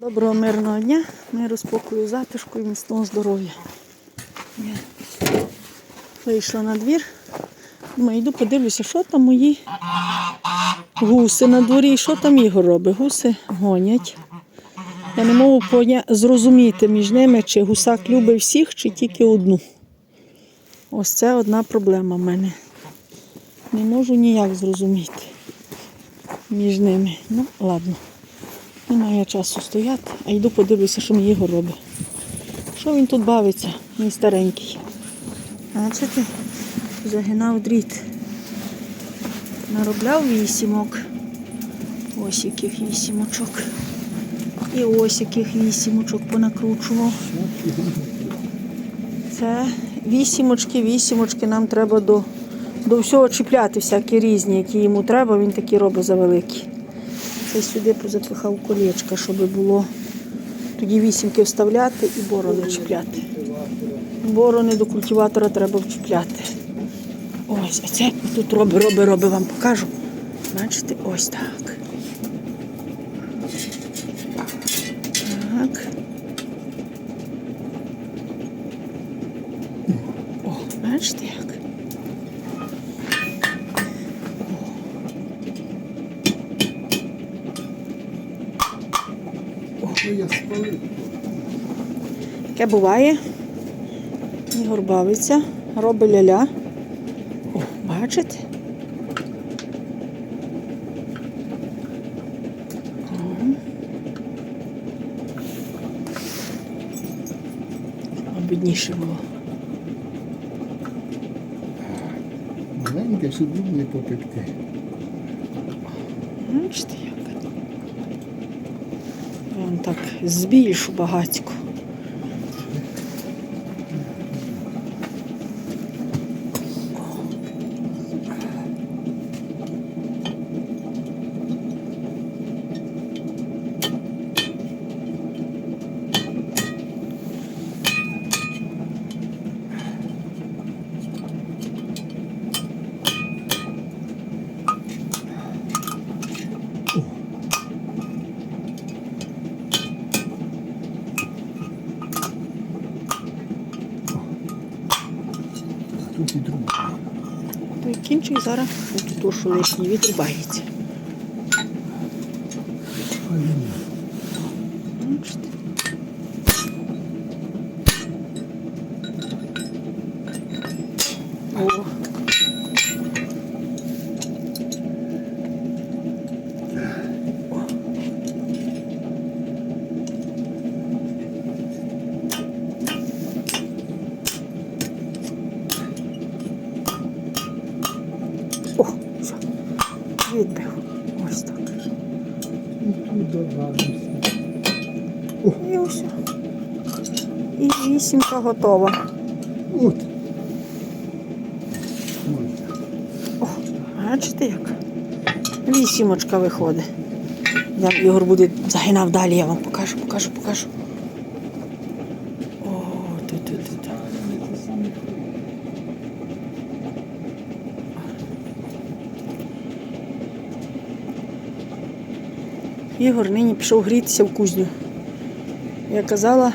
Доброго мирного дня, миру, спокою, затишку і міцного здоров'я. Я вийшла на двір. Думаю, йду подивлюся, що там мої гуси на дворі, що там Ігор робить. Гуси гонять. Я не можу поня... зрозуміти між ними, чи гусак любить всіх, чи тільки одну. Ось це одна проблема в мене. Не можу ніяк зрозуміти між ними. Ну, ладно. Немає часу стояти, а йду подивлюся, що мій Ігор робить. Що він тут бавиться, мій старенький. Бачите, загинав дріт. Наробляв вісімок. Ось яких вісімочок. І ось яких вісімочок понакручував. Це вісімочки, вісімочки нам треба до, до всього чіпляти, всякі різні, які йому треба, він такі робить завеликі. Це сюди позапихав колечка, щоб було тоді вісімки вставляти і борони чіпляти. Борони до культиватора треба вчіпляти. Ось, а це тут роби, роби, роби, вам покажу. Бачите, ось так. Так. О, бачите як? Ну, я спалив. Таке буває. Ігор бавиться, робить ля-ля. О, бачите? Ага. А бідніше було. Маленьке, щоб не попекти. Бачите як? Так збільшу багатько. Той кінчик зараз то, що лишній відрубається. О. О, все. Відбив. Ось так. І тут добавився. І ось. І вісімка готова. От. О, бачите як? Вісімочка виходить. Я Ігор буде загинав далі, я вам покажу, покажу, покажу. О, тут, тут, тут. Ігор нині пішов грітися в кузню. Я казала,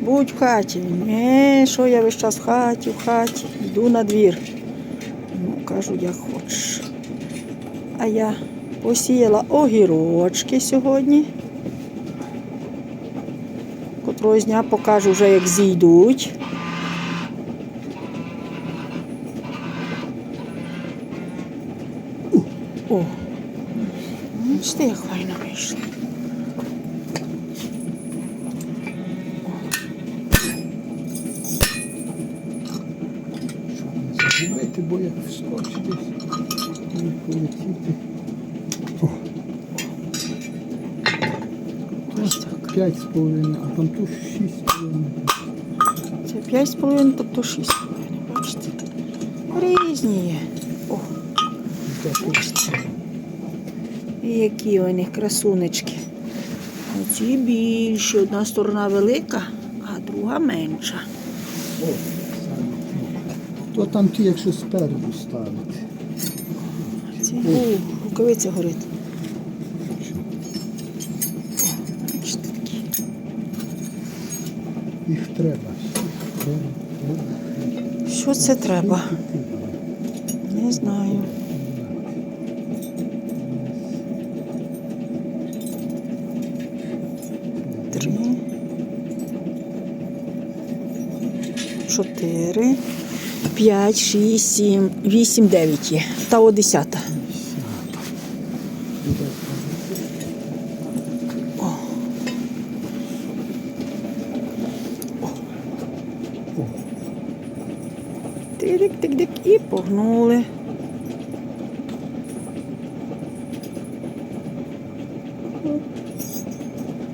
будь в хаті. Не, що я весь час в хаті, в хаті, йду на двір. Ну, кажу, як хочеш. А я посіяла огірочки сьогодні. Котрого дня покажу вже, як зійдуть. О, бачите, як файно вийшло. Щоб не загубити, бо як вскочить десь і полетіти. О, Ось так. п'ять з половиною, а там тут шість з половиною. Це 5,5, тобто 6,5. Бачите? Різні є. О, Так, бачите. Які вони красунечки. Оці більші. Одна сторона велика, а друга менша. О. То там ті, якщо спереду ставити. Ці, о, рукавиця горить. Їх треба. Що це треба? Не знаю. 4, 5, 6, 7, 8, 9 є. Та о 10. О. Тик, тик, тик і погнули.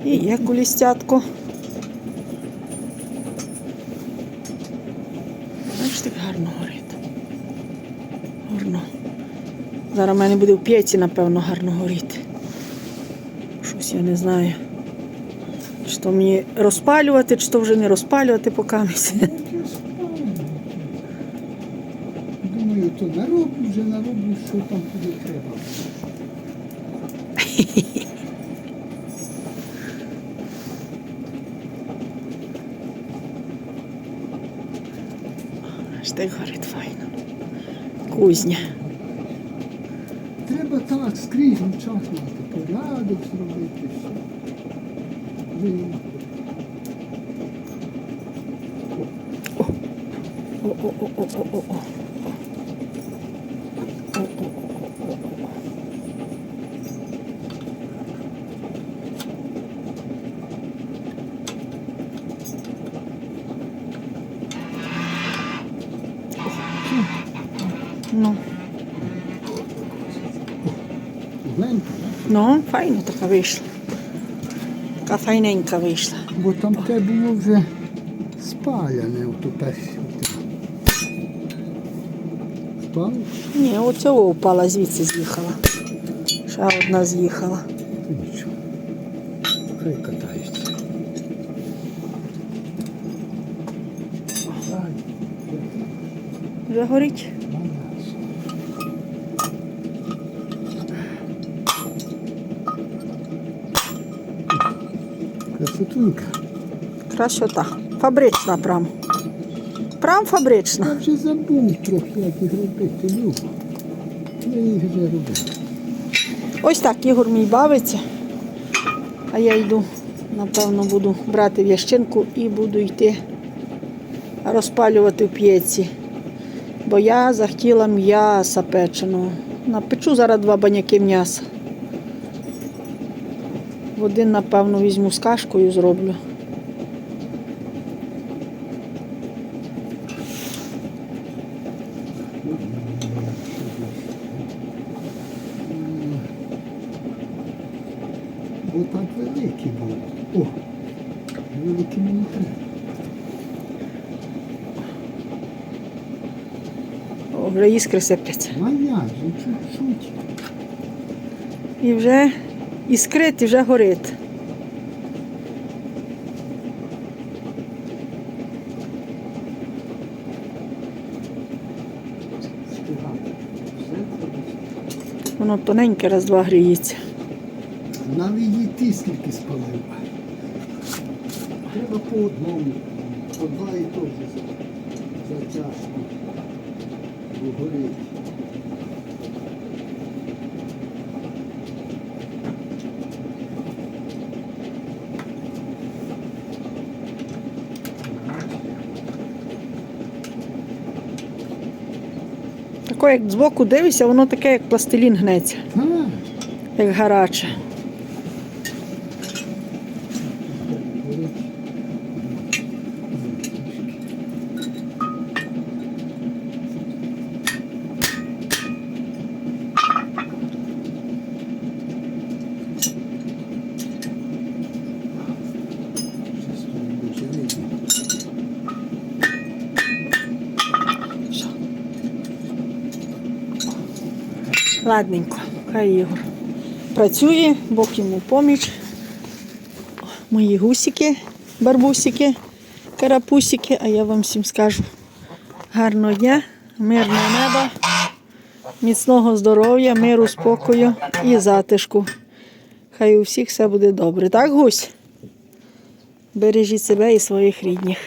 І є колістятко. Зараз в мене буде в п'єці, напевно, гарно горіти. Щось я не знаю. Чи то мені розпалювати, чи то вже не розпалювати поки. Думаю, то нароблю, вже нароблю, що там буде треба. Аж так горить файно. Кузня. Треба так скрізь час мати, порядок зробити. все. Ви- О-о-о-о-о-о. Ну, Гляньте, ну, файно така вийшла. Така файненька вийшла. бо там те було вже спаяне ото перше. Спало? Ні, оцього впала, звідси з'їхала. Ще одна з'їхала. Нічого. Хай. Вже горить. Красота. Фабрична прям. Прям фабрична. Я вже забув трохи, як їх робити. Ну, я їх вже робив. Ось так Ігор мій бавиться. А я йду, напевно, буду брати в'ящинку і буду йти розпалювати в п'єці. Бо я захотіла м'яса печеного. Напечу зараз два баняки м'яса. В один, напевно, візьму з кашкою зроблю. Бо так великі були. О, великі мені треба. О, вже іскри сипляться. А же, чуть-чуть. І вже іскрить, і вже горить. Воно тоненьке раз-два гріється. Навіть і ти скільки спалив. Треба по одному, по два і то вже за- за чашку. Горить. Тако, як збоку дивишся, воно таке, як пластилін гнеться, як гаряче. Ладненько, хай Ігор працює, Бог йому поміч. Мої гусики, барбусики, карапусики, а я вам всім скажу гарного дня, мирного неба, міцного здоров'я, миру, спокою і затишку. Хай у всіх все буде добре. Так, гусь? Бережіть себе і своїх рідних.